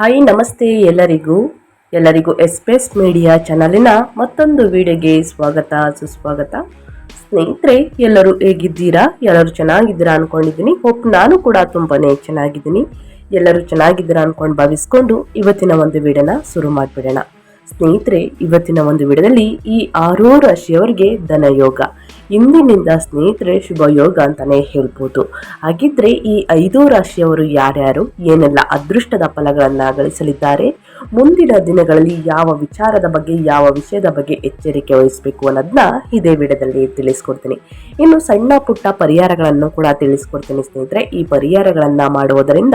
Hi, ನಮಸ್ತೆ ಎಲ್ಲರಿಗೂ. ಎಲ್ಲರಿಗೂ ಎಸ್ಪ್ರೆಸ್ ಮೀಡಿಯಾ ಚಾನಲಿನ ಮತ್ತೊಂದು ವಿಡಿಯೋಗೆ ಸ್ವಾಗತ, ಸುಸ್ವಾಗತ. ಸ್ನೇಹಿತರೆ, ಎಲ್ಲರೂ ಹೇಗಿದ್ದೀರಾ? ಎಲ್ಲರೂ ಚೆನ್ನಾಗಿದ್ದೀರಾ ಅಂದ್ಕೊಂಡಿದ್ದೀನಿ ಹೋಪ್ ನಾನು ಕೂಡ ತುಂಬಾ ಚೆನ್ನಾಗಿದ್ದೀನಿ. ಎಲ್ಲರೂ ಚೆನ್ನಾಗಿದ್ದೀರಾ ಅಂದ್ಕೊಂಡು ಭಾವಿಸ್ಕೊಂಡು ಇವತ್ತಿನ ಒಂದು ವಿಡಿಯೋನ ಶುರು ಮಾಡಿಬಿಡೋಣ. ಸ್ನೇಹಿತರೆ, ಇವತ್ತಿನ ಒಂದು ವಿಡಿಯೋದಲ್ಲಿ ಈ ಆರೂ ರಾಶಿಯವರಿಗೆ ಧನಯೋಗ. ಇಂದಿನಿಂದ ಸ್ನೇಹಿತರೆ ಶುಭ ಯೋಗ ಅಂತಾನೆ ಹೇಳ್ಬೋದು. ಹಾಗಿದ್ರೆ ಈ ಐದು ರಾಶಿಯವರು ಯಾರ್ಯಾರು, ಏನೆಲ್ಲ ಅದೃಷ್ಟದ ಫಲಗಳನ್ನ ಗಳಿಸಲಿದ್ದಾರೆ ಮುಂದಿನ ದಿನಗಳಲ್ಲಿ ಯಾವ ವಿಚಾರದ ಬಗ್ಗೆ, ಯಾವ ವಿಷಯದ ಬಗ್ಗೆ ಎಚ್ಚರಿಕೆ ವಹಿಸಬೇಕು ಅನ್ನೋದನ್ನ ಇದೇ ವಿಡಿಯೋದಲ್ಲಿ ತಿಳಿಸ್ಕೊಡ್ತೀನಿ. ಇನ್ನು ಸಣ್ಣ ಪುಟ್ಟ ಪರಿಹಾರಗಳನ್ನು ಕೂಡ ತಿಳಿಸ್ಕೊಡ್ತೀನಿ ಸ್ನೇಹಿತರೆ. ಈ ಪರಿಹಾರಗಳನ್ನ ಮಾಡುವುದರಿಂದ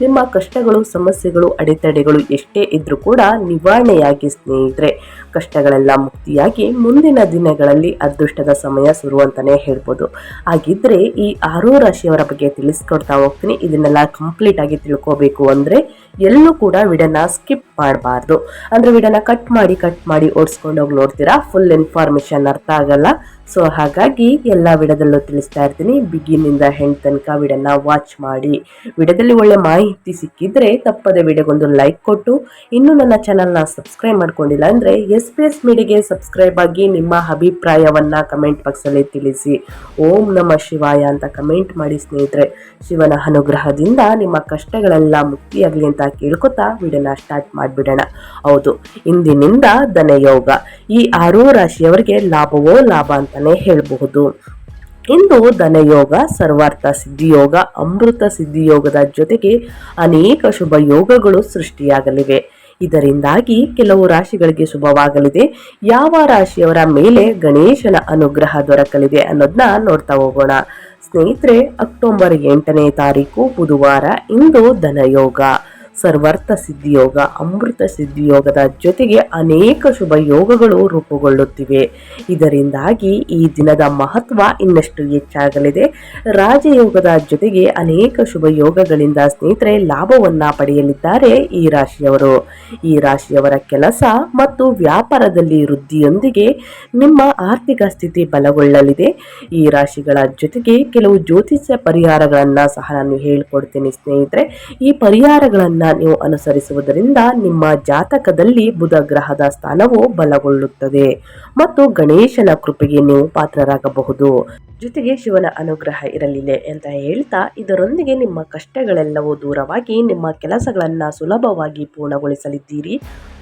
ನಿಮ್ಮ ಕಷ್ಟಗಳು, ಸಮಸ್ಯೆಗಳು, ಅಡೆತಡೆಗಳು ಎಷ್ಟೇ ಇದ್ರೂ ಕೂಡ ನಿವಾರಣೆಯಾಗಿ ಸ್ನೇಹಿತರೆ. ಕಷ್ಟಗಳೆಲ್ಲ ಮುಕ್ತಿಯಾಗಿ ಮುಂದಿನ ದಿನಗಳಲ್ಲಿ ಅದೃಷ್ಟದ ಸಮಯ ಸುರು ಅಂತಾನೆ ಹೇಳ್ಬೋದು. ಹಾಗಿದ್ರೆ ಈ ಆರೋ ರಾಶಿಯವರ ಬಗ್ಗೆ ತಿಳಿಸ್ಕೊಡ್ತಾ ಹೋಗ್ತೀನಿ. ಇದನ್ನೆಲ್ಲ ಕಂಪ್ಲೀಟ್ ಆಗಿ ತಿಳ್ಕೋಬೇಕು ಅಂದ್ರೆ ಎಲ್ಲೂ ಕೂಡ ವಿಡನ್ನ ಸ್ಕಿಪ್ ಮಾಡಬಾರ್ದು. ಅಂದ್ರೆ ವಿಡನ್ನ ಕಟ್ ಮಾಡಿ ಕಟ್ ಮಾಡಿ ಓಡಿಸ್ಕೊಂಡು ಹೋಗಿ ನೋಡ್ತೀರಾ? ಫುಲ್ ಇನ್ಫಾರ್ಮೇಶನ್ ಅರ್ಥ ಆಗಲ್ಲ. ಸೊ ಹಾಗಾಗಿ ಎಲ್ಲ ವಿಡದಲ್ಲೂ ತಿಳಿಸ್ತಾ ಇರ್ತೀನಿ. ಬಿಗಿನಿಂದ ಹೆಂಡ್ ತನಕ ವಿಡನ್ನ ವಾಚ್ ಮಾಡಿ. ವಿಡದಲ್ಲಿ ಒಳ್ಳೆ ಮಾಹಿತಿ ಸಿಕ್ಕಿದ್ರೆ ತಪ್ಪದೆ ವಿಡಿಯೋಗೊಂದು ಲೈಕ್ ಕೊಟ್ಟು. ಇನ್ನೂ ನನ್ನ ಚಾನಲ್ನ ಸಬ್ಸ್ಕ್ರೈಬ್ ಮಾಡ್ಕೊಂಡಿಲ್ಲ ಅಂದರೆ ಎಸ್ ಪಿ ಎಸ್ ಮೀಡಿಗೆ ಸಬ್ಸ್ಕ್ರೈಬ್ ಆಗಿ ನಿಮ್ಮ ಅಭಿಪ್ರಾಯವನ್ನು ಕಮೆಂಟ್ ಬಾಕ್ಸಲ್ಲಿ ತಿಳಿಸಿ. ಓಂ ನಮ ಶಿವಾಯ ಅಂತ ಕಮೆಂಟ್ ಮಾಡಿ ಸ್ನೇಹಿತರೆ. ಶಿವನ ಅನುಗ್ರಹದಿಂದ ನಿಮ್ಮ ಕಷ್ಟಗಳೆಲ್ಲ ಮುಕ್ತಿಯಾಗಲಿ ಅಂತ ಕೇಳ್ಕೊತಾ ವಿಡಿಯೋನ ಸ್ಟಾರ್ಟ್ ಮಾಡಿಬಿಡೋಣ. ಹೌದು, ಇಂದಿನಿಂದ ಧನಯೋಗ. ಈ ಆರೂ ರಾಶಿಯವರಿಗೆ ಲಾಭವೋ ಲಾಭ ಅಂತಾನೆ ಹೇಳಬಹುದು. ಇಂದು ಧನಯೋಗ, ಸರ್ವಾರ್ಥ ಸಿದ್ಧಿಯೋಗ, ಅಮೃತ ಸಿದ್ಧಿಯೋಗದ ಜೊತೆಗೆ ಅನೇಕ ಶುಭ ಯೋಗಗಳು ಸೃಷ್ಟಿಯಾಗಲಿವೆ. ಇದರಿಂದಾಗಿ ಕೆಲವು ರಾಶಿಗಳಿಗೆ ಶುಭವಾಗಲಿದೆ. ಯಾವ ರಾಶಿಯವರ ಮೇಲೆ ಗಣೇಶನ ಅನುಗ್ರಹ ದೊರಕಲಿದೆ ಅನ್ನೋದನ್ನ ನೋಡ್ತಾ ಹೋಗೋಣ. ಸ್ನೇಹಿತರೆ, ಅಕ್ಟೋಬರ್ ಎಂಟನೇ ತಾರೀಕು, ಬುಧವಾರ, ಇಂದು ಧನಯೋಗ. ಸರ್ವಾರ್ಥ ಸಿದ್ಧಿಯೋಗ, ಅಮೃತ ಸಿದ್ಧಿಯೋಗದ ಜೊತೆಗೆ ಅನೇಕ ಶುಭ ಯೋಗಗಳು ರೂಪುಗೊಳ್ಳುತ್ತಿವೆ. ಇದರಿಂದಾಗಿ ಈ ದಿನದ ಮಹತ್ವ ಇನ್ನಷ್ಟು ಹೆಚ್ಚಾಗಲಿದೆ. ರಾಜಯೋಗದ ಜೊತೆಗೆ ಅನೇಕ ಶುಭ ಯೋಗಗಳಿಂದ ಸ್ನೇಹಿತರೆ ಲಾಭವನ್ನ ಪಡೆಯಲಿದ್ದಾರೆ ಈ ರಾಶಿಯವರು. ಈ ರಾಶಿಯವರ ಕೆಲಸ ಮತ್ತು ವ್ಯಾಪಾರದಲ್ಲಿ ವೃದ್ಧಿಯೊಂದಿಗೆ ನಿಮ್ಮ ಆರ್ಥಿಕ ಸ್ಥಿತಿ ಬಲಗೊಳ್ಳಲಿದೆ. ಈ ರಾಶಿಗಳ ಜೊತೆಗೆ ಕೆಲವು ಜ್ಯೋತಿಷ್ಯ ಪರಿಹಾರಗಳನ್ನು ಸಹ ನಾನು ಹೇಳ್ಕೊಡ್ತೀನಿ ಸ್ನೇಹಿತರೆ. ಈ ಪರಿಹಾರಗಳನ್ನ ನೀವು ಅನುಸರಿಸುವುದರಿಂದ ನಿಮ್ಮ ಜಾತಕದಲ್ಲಿ ಬುಧ ಗ್ರಹದ ಸ್ಥಾನವು ಬಲಗೊಳ್ಳುತ್ತದೆ ಮತ್ತು ಗಣೇಶನ ಕೃಪೆಗೆ ನೀವು ಪಾತ್ರರಾಗಬಹುದು. ಜೊತೆಗೆ ಶಿವನ ಅನುಗ್ರಹ ಇರಲಿದೆ ಅಂತ ಹೇಳ್ತಾ ಇದರೊಂದಿಗೆ ನಿಮ್ಮ ಕಷ್ಟಗಳೆಲ್ಲವೂ ದೂರವಾಗಿ ನಿಮ್ಮ ಕೆಲಸಗಳನ್ನು ಸುಲಭವಾಗಿ ಪೂರ್ಣಗೊಳಿಸಲಿದ್ದೀರಿ.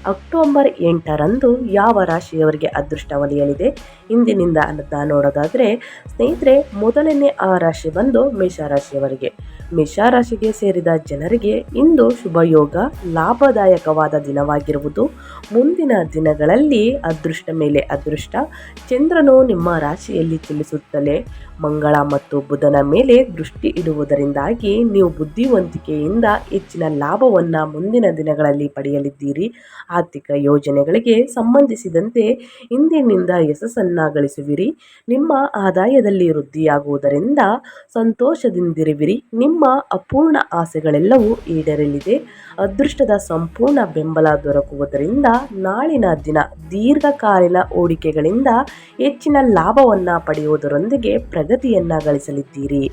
ಅಕ್ಟೋಬರ್ ಎಂಟರಂದು ಯಾವ ರಾಶಿಯವರಿಗೆ ಅದೃಷ್ಟ ಒಲಿಯಲಿದೆ? ಇಂದಿನಿಂದ ಅಂತ ನೋಡೋದಾದರೆ, ಸ್ನೇಹಿತರೆ, ಮೊದಲನೇ ಆ ರಾಶಿ ಬಂದು ಮೇಷರಾಶಿಯವರಿಗೆ ಮೇಷರಾಶಿಗೆ ಸೇರಿದ ಜನರಿಗೆ ಇಂದು ಶುಭಯೋಗ ಲಾಭದಾಯಕವಾದ ದಿನವಾಗಿರುವುದು. ಮುಂದಿನ ದಿನಗಳಲ್ಲಿ ಅದೃಷ್ಟ ಮೇಲೆ ಅದೃಷ್ಟ. ಚಂದ್ರನು ನಿಮ್ಮ ರಾಶಿಯಲ್ಲಿ ಚಲಿಸುತ್ತಲೇ, ಮಂಗಳ ಮತ್ತು ಬುಧನ ಮೇಲೆ ದೃಷ್ಟಿ ಇಡುವುದರಿಂದಾಗಿ ನೀವು ಬುದ್ಧಿವಂತಿಕೆಯಿಂದ ಹೆಚ್ಚಿನ ಲಾಭವನ್ನು ಮುಂದಿನ ದಿನಗಳಲ್ಲಿ ಪಡೆಯಲಿದ್ದೀರಿ. ಆರ್ಥಿಕ ಯೋಜನೆಗಳಿಗೆ ಸಂಬಂಧಿಸಿದಂತೆ ಇಂದಿನಿಂದ ಯಶಸ್ಸನ್ನು ಗಳಿಸುವಿರಿ ನಿಮ್ಮ ಆದಾಯದಲ್ಲಿ ವೃದ್ಧಿಯಾಗುವುದರಿಂದ ಸಂತೋಷದಿಂದಿರುವಿರಿ. ನಿಮ್ಮ ಅಪೂರ್ಣ ಆಸೆಗಳೆಲ್ಲವೂ ಈಡೇರಲಿದೆ. ಅದೃಷ್ಟದ ಸಂಪೂರ್ಣ ಬೆಂಬಲ ದೊರಕುವುದರಿಂದ ನಾಳಿನ ದಿನ ದೀರ್ಘಕಾಲೀನ ಹೂಡಿಕೆಗಳಿಂದ ಹೆಚ್ಚಿನ ಲಾಭವನ್ನು ಪಡೆಯುವುದರೊಂದಿಗೆ ಪ್ರಗತಿಯನ್ನು ಗಳಿಸಲಿದ್ದೀರಿ.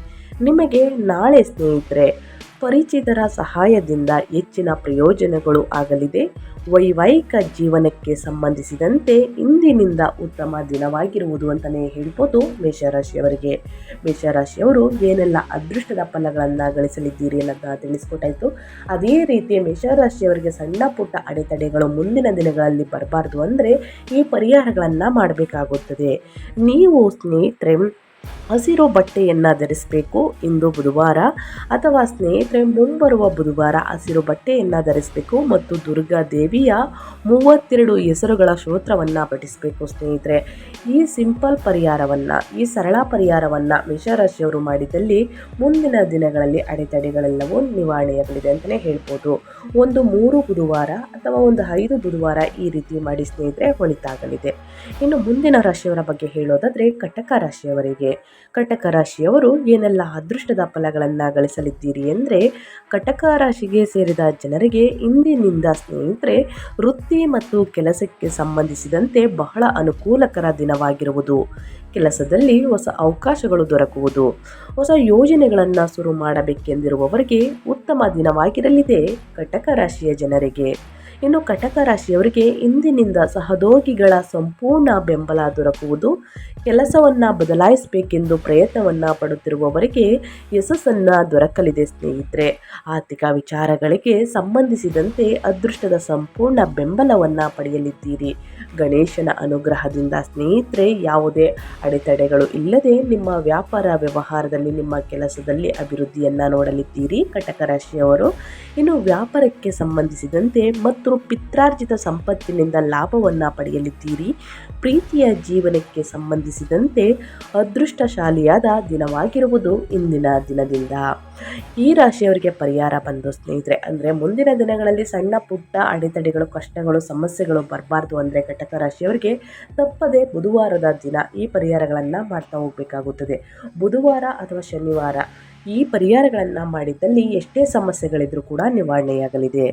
ನಿಮಗೆ ನಾಳೆ ಸ್ನೇಹಿತರೆ ಪರಿಚಿತರ ಸಹಾಯದಿಂದ ಹೆಚ್ಚಿನ ಪ್ರಯೋಜನಗಳು ಆಗಲಿದೆ. ವೈವಾಹಿಕ ಜೀವನಕ್ಕೆ ಸಂಬಂಧಿಸಿದಂತೆ ಇಂದಿನಿಂದ ಉತ್ತಮ ದಿನವಾಗಿರುವುದು ಅಂತಲೇ ಹೇಳ್ಬೋದು ಮೇಷರಾಶಿಯವರಿಗೆ. ಮೇಷರಾಶಿಯವರು ಏನೆಲ್ಲ ಅದೃಷ್ಟದ ಫಲಗಳನ್ನು ಗಳಿಸಲಿದ್ದೀರಿ ಅನ್ನೋದನ್ನ ತಿಳಿಸ್ಕೊಟ್ಟಾಯಿತು. ಅದೇ ರೀತಿ ಮೇಷರಾಶಿಯವರಿಗೆ ಸಣ್ಣ ಪುಟ್ಟ ಅಡೆತಡೆಗಳು ಮುಂದಿನ ದಿನಗಳಲ್ಲಿ ಬರಬಾರ್ದು ಅಂದರೆ ಈ ಪರಿಹಾರಗಳನ್ನು ಮಾಡಬೇಕಾಗುತ್ತದೆ. ನೀವು ಸ್ನೇಹಿತರೆ ಹಸಿರು ಬಟ್ಟೆಯನ್ನು ಧರಿಸಬೇಕು ಇಂದು ಬುಧವಾರ. ಅಥವಾ ಸ್ನೇಹಿತರೆ, ಮುಂಬರುವ ಬುಧವಾರ ಹಸಿರು ಬಟ್ಟೆಯನ್ನು ಧರಿಸಬೇಕು ಮತ್ತು ದುರ್ಗಾ ದೇವಿಯ ಮೂವತ್ತೆರಡು ಹೆಸರುಗಳ ಸ್ತೋತ್ರವನ್ನು ಪಠಿಸಬೇಕು ಸ್ನೇಹಿತರೆ. ಈ ಸಿಂಪಲ್ ಪರಿಹಾರವನ್ನು, ಈ ಸರಳ ಪರಿಹಾರವನ್ನು ಮೇಷರಾಶಿಯವರು ಮಾಡಿದಲ್ಲಿ ಮುಂದಿನ ದಿನಗಳಲ್ಲಿ ಅಡೆತಡೆಗಳೆಲ್ಲವೂ ನಿವಾರಣೆಯಾಗಲಿದೆ ಅಂತಲೇ ಹೇಳ್ಬೋದು. ಒಂದು ಮೂರು ಬುಧವಾರ ಅಥವಾ ಒಂದು ಐದು ಬುಧವಾರ ಈ ರೀತಿ ಮಾಡಿ ಸ್ನೇಹಿತರೆ, ಹೊಳಿತಾಗಲಿದೆ. ಇನ್ನು ಮುಂದಿನ ರಾಶಿಯವರ ಬಗ್ಗೆ ಹೇಳೋದಾದ್ರೆ, ಕಟಕ ರಾಶಿಯವರಿಗೆ. ಜನರಿಗೆ ಕಟಕ ರಾಶಿಯವರು ಏನೆಲ್ಲ ಅದೃಷ್ಟದ ಫಲಗಳನ್ನು ಗಳಿಸಲಿದ್ದೀರಿ ಎಂದರೆ ಕಟಕ ರಾಶಿಗೆ ಸೇರಿದ ಜನರಿಗೆ ಇಂದಿನಿಂದ ಸ್ನೇಹಿತರೆ, ವೃತ್ತಿ ಮತ್ತು ಕೆಲಸಕ್ಕೆ ಸಂಬಂಧಿಸಿದಂತೆ ಬಹಳ ಅನುಕೂಲಕರ ದಿನವಾಗಿರುವುದು. ಕೆಲಸದಲ್ಲಿ ಹೊಸ ಅವಕಾಶಗಳು ದೊರಕುವುದು. ಹೊಸ ಯೋಜನೆಗಳನ್ನು ಶುರು ಮಾಡಬೇಕೆಂದಿರುವವರಿಗೆ ಉತ್ತಮ ದಿನವಾಗಿರಲಿದೆ ಕಟಕ ರಾಶಿಯ ಜನರಿಗೆ. ಇನ್ನು ಕಟಕ ರಾಶಿಯವರಿಗೆ ಇಂದಿನಿಂದ ಸಹದೋಗಿಗಳ ಸಂಪೂರ್ಣ ಬೆಂಬಲ ದೊರಕುವುದು, ಕೆಲಸವನ್ನು ಬದಲಾಯಿಸಬೇಕೆಂದು ಪ್ರಯತ್ನವನ್ನು ಪಡುತ್ತಿರುವವರಿಗೆ ಯಶಸ್ಸನ್ನು ದೊರಕಲಿದೆ ಸ್ನೇಹಿತರೆ. ಆರ್ಥಿಕ ವಿಚಾರಗಳಿಗೆ ಸಂಬಂಧಿಸಿದಂತೆ ಅದೃಷ್ಟದ ಸಂಪೂರ್ಣ ಬೆಂಬಲವನ್ನು ಪಡೆಯಲಿದ್ದೀರಿ. ಗಣೇಶನ ಅನುಗ್ರಹದಿಂದ ಸ್ನೇಹಿತರೆ, ಯಾವುದೇ ಅಡೆತಡೆಗಳು ಇಲ್ಲದೆ ನಿಮ್ಮ ವ್ಯಾಪಾರ ವ್ಯವಹಾರದಲ್ಲಿ, ನಿಮ್ಮ ಕೆಲಸದಲ್ಲಿ ಅಭಿವೃದ್ಧಿಯನ್ನು ನೋಡಲಿದ್ದೀರಿ. ಕಟಕ ರಾಶಿಯವರು, ಇನ್ನು ವ್ಯಾಪಾರಕ್ಕೆ ಸಂಬಂಧಿಸಿದಂತೆ ಮತ್ತು ಪಿತ್ರಾರ್ಜಿತ ಸಂಪತ್ತಿನಿಂದ ಲಾಭವನ್ನು ಪಡೆಯಲಿದ್ದೀರಿ. ಪ್ರೀತಿಯ ಜೀವನಕ್ಕೆ ಸಂಬಂಧಿಸಿದಂತೆ ಅದೃಷ್ಟಶಾಲಿಯಾದ ದಿನವಾಗಿರುವುದು ಇಂದಿನ ದಿನದಿಂದ. ಈ ರಾಶಿಯವರಿಗೆ ಪರಿಹಾರ ಬಂದು ಸ್ನೇಹಿತರೆ, ಅಂದರೆ ಮುಂದಿನ ದಿನಗಳಲ್ಲಿ ಸಣ್ಣ ಪುಟ್ಟ ಅಡೆತಡೆಗಳು, ಕಷ್ಟಗಳು, ಸಮಸ್ಯೆಗಳು ಬರಬಾರ್ದು ಅಂದರೆ ಘಟಕ ರಾಶಿಯವರಿಗೆ ತಪ್ಪದೆ ಬುಧವಾರದ ದಿನ ಈ ಪರಿಹಾರಗಳನ್ನು ಮಾಡ್ತಾ ಹೋಗಬೇಕಾಗುತ್ತದೆ. ಬುಧವಾರ ಅಥವಾ ಶನಿವಾರ ಈ ಪರಿಹಾರಗಳನ್ನು ಮಾಡಿದ್ದಲ್ಲಿ ಎಷ್ಟೇ ಸಮಸ್ಯೆಗಳಿದ್ರೂ ಕೂಡ ನಿವಾರಣೆಯಾಗಲಿದೆ.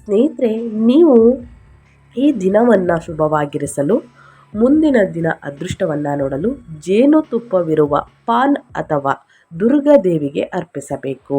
ಸ್ನೇಹಿತರೆ, ನೀವು ಈ ದಿನವನ್ನು ಶುಭವಾಗಿರಿಸಲು, ಮುಂದಿನ ದಿನ ಅದೃಷ್ಟವನ್ನು ನೋಡಲು ಜೇನುತುಪ್ಪವಿರುವ ಪಾನ್ ಅಥವಾ ದುರ್ಗಾದೇವಿಗೆ ಅರ್ಪಿಸಬೇಕು.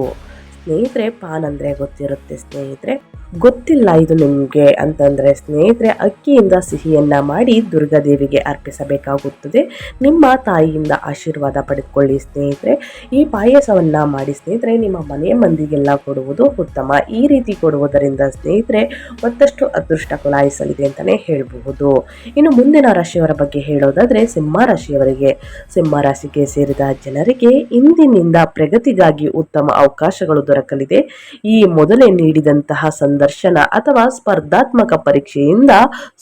ಸ್ನೇಹಿತರೆ, ಪಾನ್ ಅಂದರೆ ಗೊತ್ತಿರುತ್ತೆ ಸ್ನೇಹಿತರೆ. ಗೊತ್ತಿಲ್ಲ ಇದು ನಿಮಗೆ ಅಂತಂದರೆ ಸ್ನೇಹಿತರೆ, ಅಕ್ಕಿಯಿಂದ ಸಿಹಿಯನ್ನು ಮಾಡಿ ದುರ್ಗಾದೇವಿಗೆ ಅರ್ಪಿಸಬೇಕಾಗುತ್ತದೆ. ನಿಮ್ಮ ತಾಯಿಯಿಂದ ಆಶೀರ್ವಾದ ಪಡೆದುಕೊಳ್ಳಿ ಸ್ನೇಹಿತರೆ. ಈ ಪಾಯಸವನ್ನು ಮಾಡಿ ಸ್ನೇಹಿತರೆ, ನಿಮ್ಮ ಮನೆ ಮಂದಿಗೆಲ್ಲ ಕೊಡುವುದು ಉತ್ತಮ. ಈ ರೀತಿ ಕೊಡುವುದರಿಂದ ಸ್ನೇಹಿತರೆ, ಮತ್ತಷ್ಟು ಅದೃಷ್ಟ ಕೊಲಾಯಿಸಲಿದೆ ಅಂತಲೇ ಹೇಳಬಹುದು. ಇನ್ನು ಮುಂದಿನ ರಾಶಿಯವರ ಬಗ್ಗೆ ಹೇಳೋದಾದರೆ, ಸಿಂಹ ರಾಶಿಯವರಿಗೆ. ಸಿಂಹ ರಾಶಿಗೆ ಸೇರಿದ ಜನರಿಗೆ ಇಂದಿನಿಂದ ಪ್ರಗತಿಗಾಗಿ ಉತ್ತಮ ಅವಕಾಶಗಳು ದೊರಕಲಿದೆ. ಈ ಮೊದಲೇ ನೀಡಿದಂತಹ ಸಂದರ್ಶನ ಅಥವಾ ಸ್ಪರ್ಧಾತ್ಮಕ ಪರೀಕ್ಷೆಯಿಂದ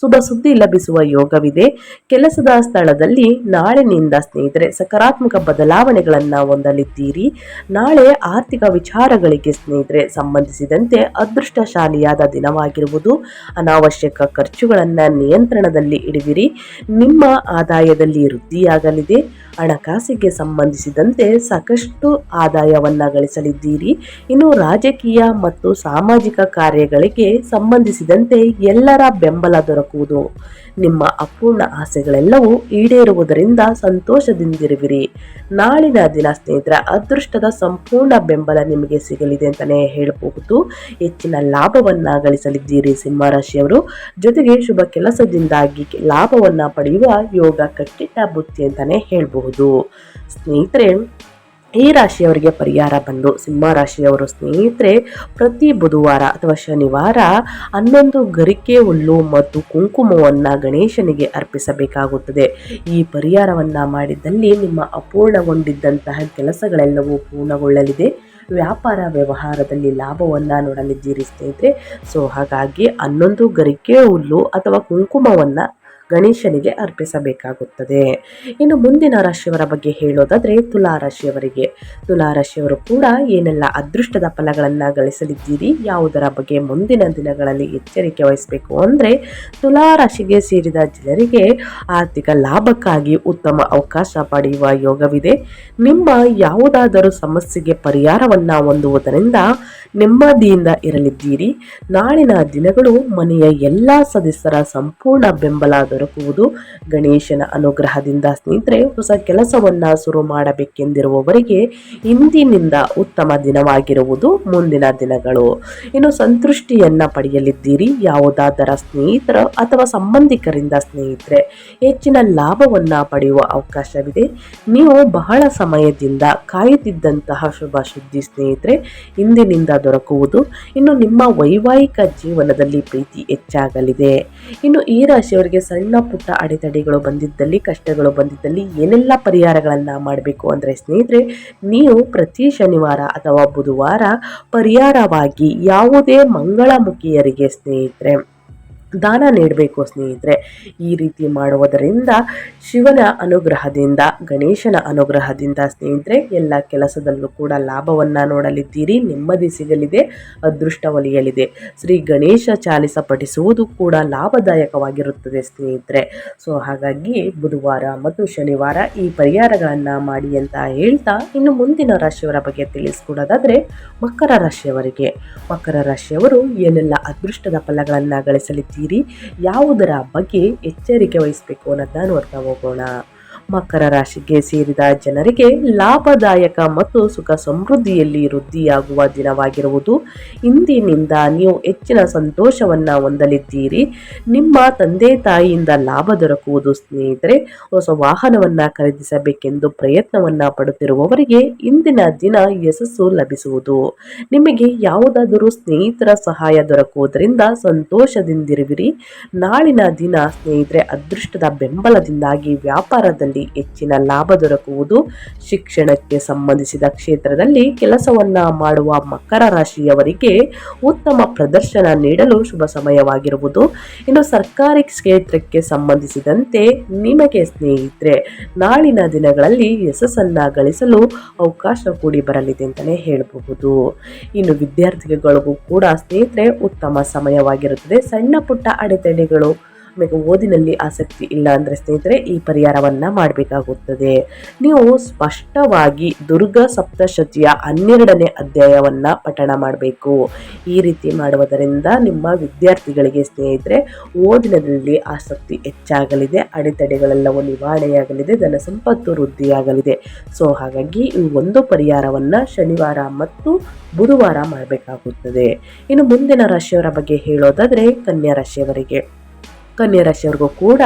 ಶುಭ ಸುದ್ದಿ ಲಭಿಸುವ ಯೋಗವಿದೆ. ಕೆಲಸದ ಸ್ಥಳದಲ್ಲಿ ನಾಳಿನಿಂದ ಸ್ನೇಹಿತರೆ ಸಕಾರಾತ್ಮಕ ಬದಲಾವಣೆಗಳನ್ನು ಹೊಂದಲಿದ್ದೀರಿ. ನಾಳೆ ಆರ್ಥಿಕ ವಿಚಾರಗಳಿಗೆ ಸ್ನೇಹಿತರೆ ಸಂಬಂಧಿಸಿದಂತೆ ಅದೃಷ್ಟಶಾಲಿಯಾದ ದಿನವಾಗಿರುವುದು. ಅನಾವಶ್ಯಕ ಖರ್ಚುಗಳನ್ನು ನಿಯಂತ್ರಣದಲ್ಲಿ ಇಡುವಿರಿ. ನಿಮ್ಮ ಆದಾಯದಲ್ಲಿ ವೃದ್ಧಿಯಾಗಲಿದೆ. ಹಣಕಾಸಿಗೆ ಸಂಬಂಧಿಸಿದಂತೆ ಸಾಕಷ್ಟು ಆದಾಯವನ್ನು ಗಳಿಸಲಿದ್ದೀರಿ. ಇನ್ನು ರಾಜಕೀಯ ಮತ್ತು ಸಾಮಾಜಿಕ ಕಾರ್ಯಗಳಿಗೆ ಸಂಬಂಧಿಸಿದಂತೆ ಎಲ್ಲರ ಬೆಂಬಲ ದೊರಕುವುದು. ನಿಮ್ಮ ಅಪೂರ್ಣ ಆಸೆಗಳೆಲ್ಲವೂ ಈಡೇರುವುದರಿಂದ ಸಂತೋಷದಿಂದಿರುವಿರಿ. ನಾಳಿನ ದಿನ ಸ್ನೇಹಿತರ ಅದೃಷ್ಟದ ಸಂಪೂರ್ಣ ಬೆಂಬಲ ನಿಮಗೆ ಸಿಗಲಿದೆ ಅಂತಲೇ ಹೇಳಬಹುದು. ಹೆಚ್ಚಿನ ಲಾಭವನ್ನು ಗಳಿಸಲಿದ್ದೀರಿ ಸಿಂಹರಾಶಿಯವರು. ಜೊತೆಗೆ ಶುಭ ಕೆಲಸದಿಂದಾಗಿ ಲಾಭವನ್ನು ಪಡೆಯುವ ಯೋಗ ಕಟ್ಟಿಟ್ಟ ಬುತ್ತಿ ಅಂತಲೇ ಹೇಳಬಹುದು. ಸ್ನೇಹಿತರೆ ಈ ರಾಶಿಯವರಿಗೆ ಪರಿಹಾರ ಬಂದು ಸಿಂಹ ರಾಶಿಯವರು ಸ್ನೇಹಿತರೆ, ಪ್ರತಿ ಬುಧವಾರ ಅಥವಾ ಶನಿವಾರ ಹನ್ನೊಂದು ಗರಿಕೆ, ಹುಲ್ಲು ಮತ್ತು ಕುಂಕುಮವನ್ನು ಗಣೇಶನಿಗೆ ಅರ್ಪಿಸಬೇಕಾಗುತ್ತದೆ. ಈ ಪರಿಹಾರವನ್ನು ಮಾಡಿದ್ದಲ್ಲಿ ನಿಮ್ಮ ಅಪೂರ್ಣಗೊಂಡಿದ್ದಂತಹ ಕೆಲಸಗಳೆಲ್ಲವೂ ಪೂರ್ಣಗೊಳ್ಳಲಿದೆ. ವ್ಯಾಪಾರ ವ್ಯವಹಾರದಲ್ಲಿ ಲಾಭವನ್ನು ನೋಡಲಿದ್ದೀರಿ ಸ್ನೇಹಿತರೆ. ಸೊ, ಹಾಗಾಗಿ ಹನ್ನೊಂದು ಗರಿಕೆ, ಹುಲ್ಲು ಅಥವಾ ಕುಂಕುಮವನ್ನು ಗಣೇಶನಿಗೆ ಅರ್ಪಿಸಬೇಕಾಗುತ್ತದೆ. ಇನ್ನು ಮುಂದಿನ ರಾಶಿಯವರ ಬಗ್ಗೆ ಹೇಳೋದಾದರೆ ತುಲಾ ರಾಶಿಯವರಿಗೆ. ತುಲಾ ಕೂಡ ಏನೆಲ್ಲ ಅದೃಷ್ಟದ ಫಲಗಳನ್ನು ಗಳಿಸಲಿದ್ದೀರಿ, ಯಾವುದರ ಬಗ್ಗೆ ಮುಂದಿನ ದಿನಗಳಲ್ಲಿ ಎಚ್ಚರಿಕೆ ವಹಿಸಬೇಕು ಅಂದರೆ ತುಲಾ ರಾಶಿಗೆ ಸೇರಿದ ಜನರಿಗೆ ಆರ್ಥಿಕ ಲಾಭಕ್ಕಾಗಿ ಉತ್ತಮ ಅವಕಾಶ ಪಡೆಯುವ ಯೋಗವಿದೆ. ನಿಮ್ಮ ಯಾವುದಾದರೂ ಸಮಸ್ಯೆಗೆ ಪರಿಹಾರವನ್ನು ಹೊಂದುವುದರಿಂದ ನೆಮ್ಮದಿಯಿಂದ ಇರಲಿದ್ದೀರಿ. ನಾಳಿನ ದಿನಗಳು ಮನೆಯ ಎಲ್ಲ ಸದಸ್ಯರ ಸಂಪೂರ್ಣ ಬೆಂಬಲ ದೊರಕುವುದು. ಗಣೇಶನ ಅನುಗ್ರಹದಿಂದ ಸ್ನೇಹಿತರೆ, ಹೊಸ ಕೆಲಸವನ್ನ ಶುರು ಮಾಡಬೇಕೆಂದಿರುವವರಿಗೆ ಇಂದಿನಿಂದ ಉತ್ತಮ ದಿನವಾಗಿರುವುದು ಮುಂದಿನ ದಿನಗಳು. ಇನ್ನು ಸಂತೃಷ್ಟಿಯನ್ನ ಪಡೆಯಲಿದ್ದೀರಿ. ಯಾವುದಾದರ ಸ್ನೇಹಿತರ ಅಥವಾ ಸಂಬಂಧಿಕರಿಂದ ಸ್ನೇಹಿತರೆ, ಹೆಚ್ಚಿನ ಲಾಭವನ್ನ ಪಡೆಯುವ ಅವಕಾಶವಿದೆ. ನೀವು ಬಹಳ ಸಮಯದಿಂದ ಕಾಯುತ್ತಿದ್ದಂತಹ ಶುಭ ಸುದ್ದಿ ಸ್ನೇಹಿತರೆ, ಇಂದಿನಿಂದ ದೊರಕುವುದು ಇನ್ನು ನಿಮ್ಮ ವೈವಾಹಿಕ ಜೀವನದಲ್ಲಿ ಪ್ರೀತಿ ಹೆಚ್ಚಾಗಲಿದೆ. ಇನ್ನು ಈ ರಾಶಿಯವರಿಗೆ ಸಣ್ಣ ಪುಟ್ಟ ಅಡೆತಡೆಗಳು ಬಂದಿದ್ದಲ್ಲಿ, ಕಷ್ಟಗಳು ಬಂದಿದ್ದಲ್ಲಿ ಏನೆಲ್ಲ ಪರಿಹಾರಗಳನ್ನು ಮಾಡಬೇಕು ಅಂದರೆ ಸ್ನೇಹಿತರೆ, ನೀವು ಪ್ರತಿ ಶನಿವಾರ ಅಥವಾ ಬುಧವಾರ ಪರಿಹಾರವಾಗಿ ಯಾವುದೇ ಮಂಗಳಮುಖಿಯರಿಗೆ ಸ್ನೇಹಿತರೆ ದಾನ ನೀಡಬೇಕು ಸ್ನೇಹಿತರೆ. ಈ ರೀತಿ ಮಾಡುವುದರಿಂದ ಶಿವನ ಅನುಗ್ರಹದಿಂದ, ಗಣೇಶನ ಅನುಗ್ರಹದಿಂದ ಸ್ನೇಹಿತರೆ, ಎಲ್ಲ ಕೆಲಸದಲ್ಲೂ ಕೂಡ ಲಾಭವನ್ನು ನೋಡಲಿದ್ದೀರಿ. ನೆಮ್ಮದಿ ಸಿಗಲಿದೆ, ಅದೃಷ್ಟ ಒಲಿಯಲಿದೆ. ಶ್ರೀ ಗಣೇಶ ಚಾಲಿಸ ಪಠಿಸುವುದು ಕೂಡ ಲಾಭದಾಯಕವಾಗಿರುತ್ತದೆ ಸ್ನೇಹಿತರೆ. ಸೊ ಹಾಗಾಗಿ ಬುಧವಾರ ಮತ್ತು ಶನಿವಾರ ಈ ಪರಿಹಾರಗಳನ್ನು ಮಾಡಿ ಅಂತ ಹೇಳ್ತಾ ಇನ್ನು ಮುಂದಿನ ರಾಶಿಯವರ ಬಗ್ಗೆ ತಿಳಿಸ್ಕೊಡೋದಾದರೆ ಮಕರ ರಾಶಿಯವರಿಗೆ. ಮಕರ ರಾಶಿಯವರು ಏನೆಲ್ಲ ಅದೃಷ್ಟದ ಫಲಗಳನ್ನು ಗಳಿಸಲಿದ್ದೀರಿ ಯಾವುದರ ಬಗ್ಗೆ ಎಚ್ಚರಿಕೆ ವಹಿಸಬೇಕು ಅನ್ನೋದನ್ನ ನೋಡ್ತಾ ಹೋಗೋಣ. ಮಕರ ರಾಶಿಗೆ ಸೇರಿದ ಜನರಿಗೆ ಲಾಭದಾಯಕ ಮತ್ತು ಸುಖ ಸಮೃದ್ಧಿಯಲ್ಲಿ ವೃದ್ಧಿಯಾಗುವ ದಿನವಾಗಿರುವುದು. ಇಂದಿನಿಂದ ನೀವು ಹೆಚ್ಚಿನ ಸಂತೋಷವನ್ನು ಹೊಂದಲಿದ್ದೀರಿ. ನಿಮ್ಮ ತಂದೆ ತಾಯಿಯಿಂದ ಲಾಭ ದೊರಕುವುದು ಸ್ನೇಹಿತರೆ, ಹೊಸ ವಾಹನವನ್ನ ಖರೀದಿಸಬೇಕೆಂದು ಪ್ರಯತ್ನವನ್ನ ಪಡುತ್ತಿರುವವರಿಗೆ ಇಂದಿನ ದಿನ ಯಶಸ್ಸು ಲಭಿಸುವುದು. ನಿಮಗೆ ಯಾವುದಾದರೂ ಸ್ನೇಹಿತರ ಸಹಾಯ ದೊರಕುವುದರಿಂದ ಸಂತೋಷದಿಂದಿರುವಿರಿ. ನಾಳಿನ ದಿನ ಸ್ನೇಹಿತರೆ, ಅದೃಷ್ಟದ ಬೆಂಬಲದಿಂದಾಗಿ ವ್ಯಾಪಾರದಲ್ಲಿ ಹೆಚ್ಚಿನ ಲಾಭ ದೊರಕುವುದು ಶಿಕ್ಷಣಕ್ಕೆ ಸಂಬಂಧಿಸಿದ ಕ್ಷೇತ್ರದಲ್ಲಿ ಕೆಲಸವನ್ನ ಮಾಡುವ ಮಕರ ರಾಶಿಯವರಿಗೆ ಉತ್ತಮ ಪ್ರದರ್ಶನ ನೀಡಲು ಶುಭ ಸಮಯವಾಗಿರುವುದು. ಇನ್ನು ಸರ್ಕಾರಿ ಕ್ಷೇತ್ರಕ್ಕೆ ಸಂಬಂಧಿಸಿದಂತೆ ನಿಮಗೆ ಸ್ನೇಹಿತರೆ, ನಾಳಿನ ದಿನಗಳಲ್ಲಿ ಯಶಸ್ಸನ್ನ ಗಳಿಸಲು ಅವಕಾಶ ಕೂಡಿ ಬರಲಿದೆ ಅಂತಲೇ ಹೇಳಬಹುದು. ಇನ್ನು ವಿದ್ಯಾರ್ಥಿಗಳಿಗೂ ಕೂಡ ಸ್ನೇಹಿತರೆ, ಉತ್ತಮ ಸಮಯವಾಗಿರುತ್ತದೆ. ಸಣ್ಣ ಪುಟ್ಟ ಅಡೆತಡೆಗಳು ಆಮೇಲೆ ಓದಿನಲ್ಲಿ ಆಸಕ್ತಿ ಇಲ್ಲ ಅಂದರೆ ಸ್ನೇಹಿತರೆ, ಈ ಪರಿಹಾರವನ್ನು ಮಾಡಬೇಕಾಗುತ್ತದೆ. ನೀವು ಸ್ಪಷ್ಟವಾಗಿ ದುರ್ಗ ಸಪ್ತಶತಿಯ ಹನ್ನೆರಡನೇ ಅಧ್ಯಾಯವನ್ನು ಪಠಣ ಮಾಡಬೇಕು. ಈ ರೀತಿ ಮಾಡುವುದರಿಂದ ನಿಮ್ಮ ವಿದ್ಯಾರ್ಥಿಗಳಿಗೆ ಸ್ನೇಹಿತರೆ, ಓದಿನಲ್ಲಿ ಆಸಕ್ತಿ ಹೆಚ್ಚಾಗಲಿದೆ, ಅಡೆತಡೆಗಳೆಲ್ಲವೂ ನಿವಾರಣೆಯಾಗಲಿದೆ ಧನ ಸಂಪತ್ತು ವೃದ್ಧಿಯಾಗಲಿದೆ. ಸೊ ಹಾಗಾಗಿ ಈ ಒಂದು ಪರಿಹಾರವನ್ನು ಶನಿವಾರ ಮತ್ತು ಬುಧವಾರ ಮಾಡಬೇಕಾಗುತ್ತದೆ. ಇನ್ನು ಮುಂದಿನ ರಾಶಿಯವರ ಬಗ್ಗೆ ಹೇಳೋದಾದರೆ, ಕನ್ಯಾ ರಾಶಿಯವರಿಗೆ. ಕನ್ಯಾ ರಾಶಿಯವರಿಗೂ ಕೂಡ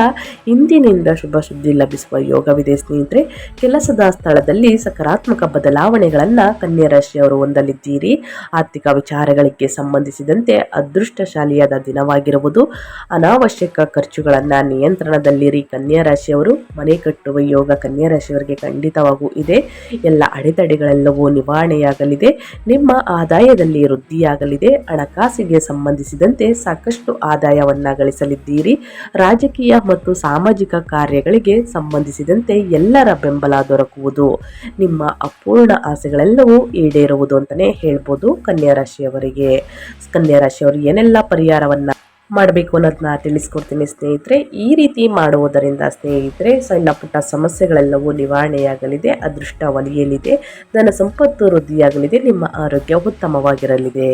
ಇಂದಿನಿಂದ ಶುಭ ಸುದ್ದಿ ಲಭಿಸುವ ಯೋಗವಿದೆ ಸ್ನೇಹಿತರೆ. ಕೆಲಸದ ಸ್ಥಳದಲ್ಲಿ ಸಕಾರಾತ್ಮಕ ಬದಲಾವಣೆಗಳನ್ನು ಕನ್ಯಾ ರಾಶಿಯವರು ಹೊಂದಲಿದ್ದೀರಿ. ಆರ್ಥಿಕ ವಿಚಾರಗಳಿಗೆ ಸಂಬಂಧಿಸಿದಂತೆ ಅದೃಷ್ಟಶಾಲಿಯಾದ ದಿನವಾಗಿರುವುದು. ಅನಾವಶ್ಯಕ ಖರ್ಚುಗಳನ್ನು ನಿಯಂತ್ರಣದಲ್ಲಿರಿ ಕನ್ಯಾ ರಾಶಿಯವರು ಮನೆ ಕಟ್ಟುವ ಯೋಗ ಕನ್ಯಾ ರಾಶಿಯವರಿಗೆ ಖಂಡಿತವಾಗೂ ಇದೆ. ಎಲ್ಲ ಅಡೆತಡೆಗಳೆಲ್ಲವೂ ನಿವಾರಣೆಯಾಗಲಿದೆ. ನಿಮ್ಮ ಆದಾಯದಲ್ಲಿ ವೃದ್ಧಿಯಾಗಲಿದೆ. ಹಣಕಾಸಿಗೆ ಸಂಬಂಧಿಸಿದಂತೆ ಸಾಕಷ್ಟು ಆದಾಯವನ್ನು ಗಳಿಸಲಿದ್ದೀರಿ. ರಾಜಕೀಯ ಮತ್ತು ಸಾಮಾಜಿಕ ಕಾರ್ಯಗಳಿಗೆ ಸಂಬಂಧಿಸಿದಂತೆ ಎಲ್ಲರ ಬೆಂಬಲ ದೊರಕುವುದು. ನಿಮ್ಮ ಅಪೂರ್ಣ ಆಸೆಗಳೆಲ್ಲವೂ ಈಡೇರುವುದು ಅಂತಲೇ ಹೇಳ್ಬೋದು ಕನ್ಯಾ ರಾಶಿಯವರಿಗೆ. ಕನ್ಯಾ ರಾಶಿಯವರು ಏನೆಲ್ಲ ಪರಿಹಾರವನ್ನು ಮಾಡಬೇಕು ಅನ್ನೋದನ್ನ ತಿಳಿಸ್ಕೊಡ್ತೀನಿ ಸ್ನೇಹಿತರೆ. ಈ ರೀತಿ ಮಾಡುವುದರಿಂದ ಸ್ನೇಹಿತರೆ, ಸಣ್ಣ ಪುಟ್ಟ ಸಮಸ್ಯೆಗಳೆಲ್ಲವೂ ನಿವಾರಣೆಯಾಗಲಿದೆ ಅದೃಷ್ಟ ಒಲಿಯಲಿದೆ ಧನ ಸಂಪತ್ತು ವೃದ್ಧಿಯಾಗಲಿದೆ, ನಿಮ್ಮ ಆರೋಗ್ಯ ಉತ್ತಮವಾಗಿರಲಿದೆ.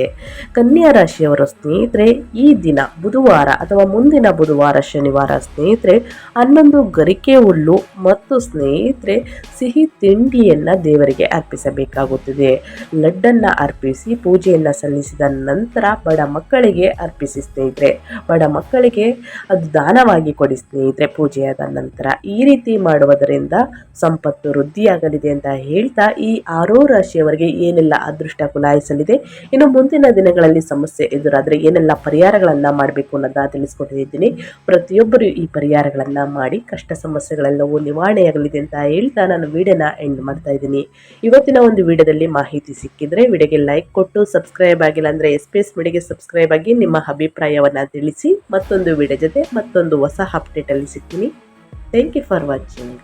ಕನ್ಯಾ ರಾಶಿಯವರ ಸ್ನೇಹಿತರೆ, ಈ ದಿನ ಬುಧವಾರ ಅಥವಾ ಮುಂದಿನ ಬುಧವಾರ ಶನಿವಾರ ಸ್ನೇಹಿತರೆ, ಹನ್ನೊಂದು ಗರಿಕೆ ಹುಲ್ಲು ಮತ್ತು ಸ್ನೇಹಿತರೆ, ಸಿಹಿ ತಿಂಡಿಯನ್ನು ದೇವರಿಗೆ ಅರ್ಪಿಸಬೇಕಾಗುತ್ತದೆ. ಲಡ್ಡನ್ನು ಅರ್ಪಿಸಿ, ಪೂಜೆಯನ್ನು ಸಲ್ಲಿಸಿದ ನಂತರ ಬಡ ಮಕ್ಕಳಿಗೆ ಅರ್ಪಿಸಿ ಸ್ನೇಹಿತರೆ. ಬಡ ಮಕ್ಕಳಿಗೆ ಅದು ದಾನವಾಗಿ ಕೊಡಿ ಸ್ನೇಹಿತರೆ, ಪೂಜೆಯಾದ ನಂತರ. ಈ ರೀತಿ ಮಾಡುವುದರಿಂದ ಸಂಪತ್ತು ವೃದ್ಧಿಯಾಗಲಿದೆ ಅಂತ ಹೇಳ್ತಾ ಈ ಆರೋ ರಾಶಿಯವರಿಗೆ ಏನೆಲ್ಲ ಅದೃಷ್ಟ ಕುಲಾಯಿಸಲಿದೆ, ಇನ್ನು ಮುಂದಿನ ದಿನಗಳಲ್ಲಿ ಸಮಸ್ಯೆ ಎದುರಾದರೆ ಏನೆಲ್ಲ ಪರಿಹಾರಗಳನ್ನು ಮಾಡಬೇಕು ಅನ್ನೋದನ್ನ ತಿಳಿಸ್ಕೊಟ್ಟಿದ್ದೀನಿ. ಪ್ರತಿಯೊಬ್ಬರು ಈ ಪರಿಹಾರಗಳನ್ನು ಮಾಡಿ ಕಷ್ಟ ಸಮಸ್ಯೆಗಳೆಲ್ಲವೂ ನಿವಾರಣೆಯಾಗಲಿದೆ ಅಂತ ಹೇಳ್ತಾ ನಾನು ವಿಡಿಯೋನ ಎಂಡ್ ಮಾಡ್ತಾ ಇದ್ದೀನಿ. ಇವತ್ತಿನ ಒಂದು ವಿಡಿಯೋದಲ್ಲಿ ಮಾಹಿತಿ ಸಿಕ್ಕಿದ್ರೆ ವಿಡಿಯೋಗೆ ಲೈಕ್ ಕೊಟ್ಟು ಸಬ್ಸ್ಕ್ರೈಬ್ ಆಗಿಲ್ಲ ಅಂದರೆ ಎಸ್ ಪಿ ಎಸ್ ಸಬ್ಸ್ಕ್ರೈಬ್ ಆಗಿ ನಿಮ್ಮ ಅಭಿಪ್ರಾಯವನ್ನು ತಿಳಿಸಿ ಮತ್ತೊಂದು ವಿಡಿಯೋ ಜೊತೆ ಮತ್ತೊಂದು ಹೊಸ ಅಪ್ಡೇಟಲ್ಲಿ ಸಿಗ್ತೀನಿ. Thank you for watching